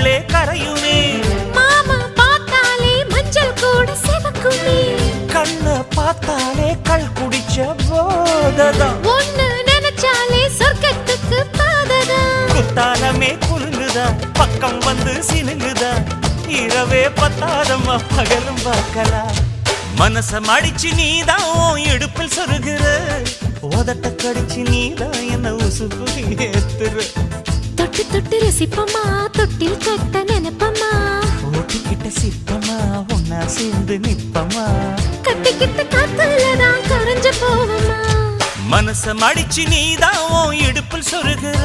உள்ளே கரையுமே. மாமா பார்த்தாலே மஞ்சள் கூட சிவக்குமே. கண்ண பார்த்தாலே கல் குடிச்ச போததான். ஒண்ணு நினைச்சாலே சொர்க்கத்துக்கு பாததான். குத்தாலமே குலுங்குதா பக்கம் வந்து சிலுங்குதா இரவே பத்தாதம்மா பகலும் பார்க்கலாம் மனச மடிச்சு நீதான் இடுப்பில் சொருகிற. உதட்ட கடிச்சு நீதான் என்ன உசுப்பு ஏத்துற. தொட்டு தொட்டு ரசிப்பமா சேர்ந்து நிப்பமா கட்டிக்கிட்ட காத்துலதான் கரைஞ்ச போவமா? மனச மடிச்சு நீதான் இடுப்பில் சொருகிற